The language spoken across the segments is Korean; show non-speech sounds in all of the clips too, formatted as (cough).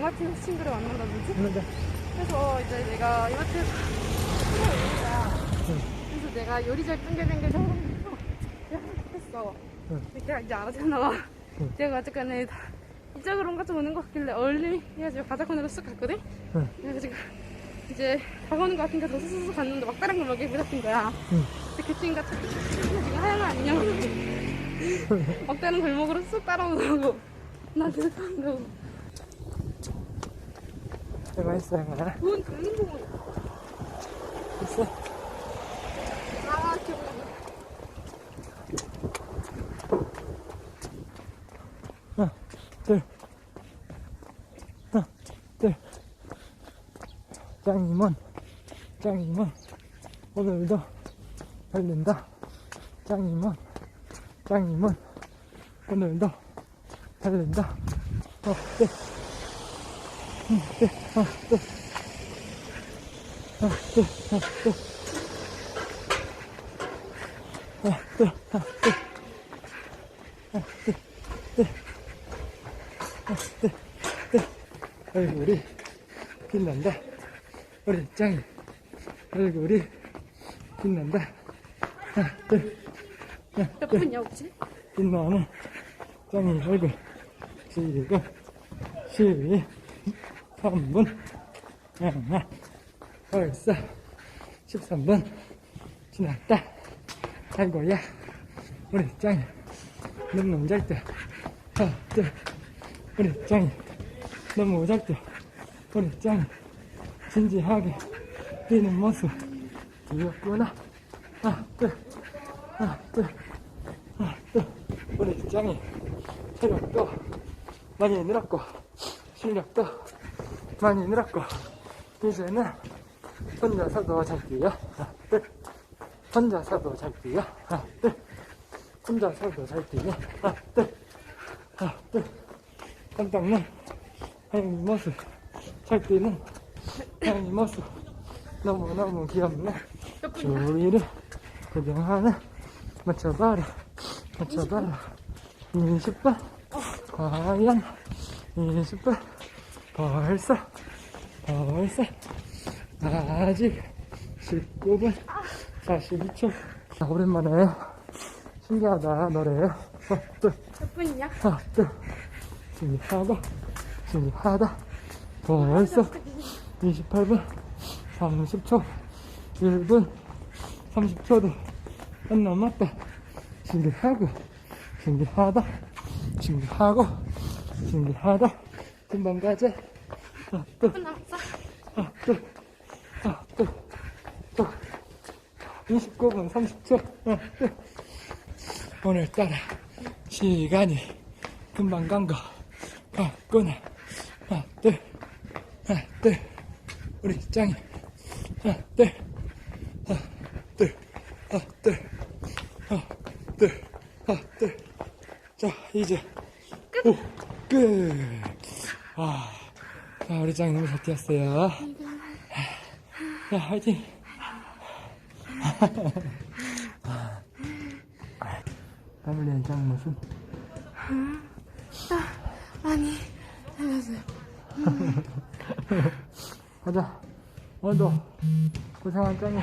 이마트에서 친구를 만난다든지? 그런데? 그래서 이제 내가 이마트에서 친구를 만난다 그래서 내가 요리 잘 땡겨댕겨서 했어. 응. 걔가 이제 알아듣나 봐 응. 내가 어쨌거나 이쪽으로 뭔가 좀 오는 것 같길래 얼른 해가지고 코너로 쑥 갔거든? 응. 그래가지고 이제 다가오는 것 같으니까 더 스스스 갔는데 막다른 걸 먹게 부잡힌 거야. 응. 그 친구가 참- 지금 하얀 안녕 막다른 골목으로 쑥 따라오더라고. 나한테 한 거고 내가 했어 형아 뭔 강릉공원 했어? 아 기억나 하나 둘. 하나 둘. 짱이먼 짱이먼 오늘도 달린다. 짱이먼 짱이먼 오늘도 달린다. 어때 어 어때 얼굴이 빛난다. 우리 짱이 얼굴이 빛난다. 하나, 둘, 몇 분이야 혹시? 빛나는 짱이 얼굴 지금 12, 3분. 하나 벌써 13분 지났다. 아이고야. 우리 짱이 너무 잘때. 둘, 우리 짱이 너무 잘때. 우리 짱이 진지하게 뛰는 모습. 귀엽구나. 둘. 하나 둘. 우리 짱이 체력도 많이 늘었고 실력도 많이 늘었고 이제는 혼자서도 잘 뛰어 하나 둘 혼자서도 잘 뛰어 하나 둘 혼자서도 잘 뛰어 하나 둘 하나 둘 깜짝는 하영이 모습 잘 뛰는 하영이 모습. 너무너무 귀엽네? 주위를 구경하는 맞춰봐라 맞춰봐라. 20분 과연 20분 벌써 벌써 아직 19분 42초 자, 오랜만에 신기하다 노래. 둘몇 분이야? 하나 둘 신기하다 신기하다. 벌써 28분 30초. 1분 30초도 안 남았다. 신기하고 신기하다. 신기하고 신기하다. 금방 가자. 하나 몇 분 남았어? 하나 둘 둘또 29분 30초. 하나 둘 오늘따라 시간이 금방 간 거 같구나. 하나 둘 하나 둘 우리 짱이. 하나 둘 하나 둘 하나 둘 하나 둘 하나 둘 자 이제 오, 끝. 아, 자 우리 짱이 너무 잘 뛰었어요 자 화이팅 땀을 짱 모습 아니 살려주세요 가자. 오늘도 고생한 짱이.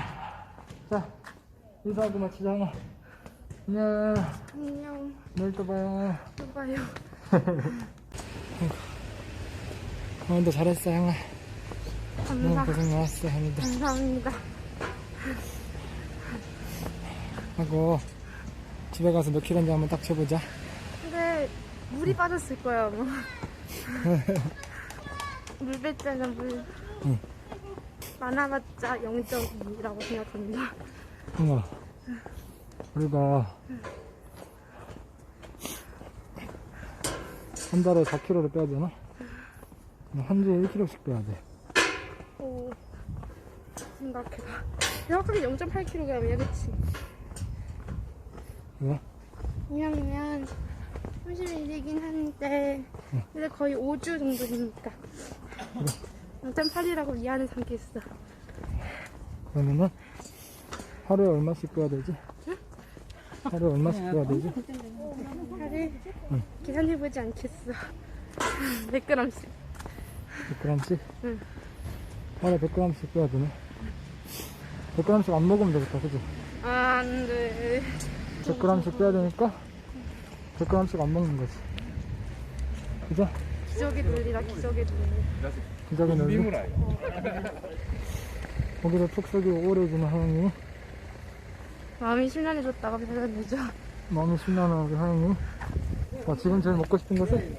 자, 인사하고 마치자, 하나. 안녕. 안녕 내일 또 봐요. 또 봐요 (laughs) 오늘도 잘했어, 형아. 너무 감사 고생 많았어, 하늘도. 감사합니다 하고, 집에 가서 몇 킬로인지 한번 딱 쳐보자. 근데 물이 빠졌을 거야 아마 (laughs) 물 뺐잖아 물 응. 많아봤자 0.2라고 생각합니다 형아, 우리가 한 달에 4kg를 빼야 되나? 한 주에 1kg씩 빼야 돼. 오 심각해다 정확하게 0.8kg이야 그치? 왜? 왜냐면 30일이긴 한데 근데 거의 5주 정도 되니까 0.8이라고 이해하는 상태 있어 그러면은 하루에 얼마씩 빼야 되지? 하루에 얼마씩 빼야 되지? 하루 계산해보지 않겠어 100g씩 100g씩? 응. 하루에 100g씩 빼야 되네. 100g씩 안 먹으면 되겠다, 그지? 아, 안 돼. 100g씩 빼야 되니까 100g씩 안 먹는 거지. 그죠? 기적의 논리다, 기적의 논리. 기적의 논리. 고기를 푹 속이고 오래 주는 하영이. 마음이 심란해졌다가 배가 되죠. 마음이 심란하게 하영이. 자, 지금 제일 먹고 싶은 것은